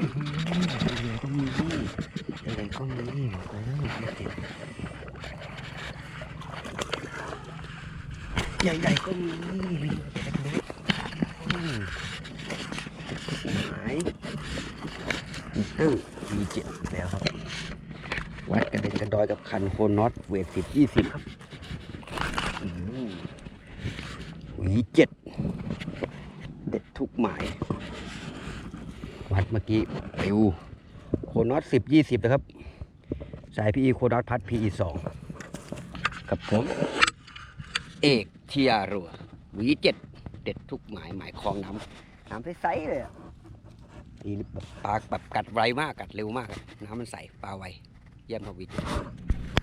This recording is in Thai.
ก็มีอะไรก็มีบอกแล้วใหญ่ๆก็มีเล็กๆหายตึ้มีเจ็ดแล้วครับ วัดกระเด็นกระดอยกับคันโคนน็อตเวทสิบยี่สิบครับอืมหวีเจ็ด เด็ดทุกหมาย วัดเมื่อกี้ปิวโคนน็อตสิบยี่สิบนะครับ สายพีอีโคนน็อตพัดพีอีสองกับผม เอกเทียรัวหวีเจ็ดเด็ดทุกหมายหมายคลองน้ำน้ำใสๆเลยตีปลาแบบกัดไวมากกัดเร็วมากอะน้ำมันใสปลาไวเยี่ยมครับวิทย์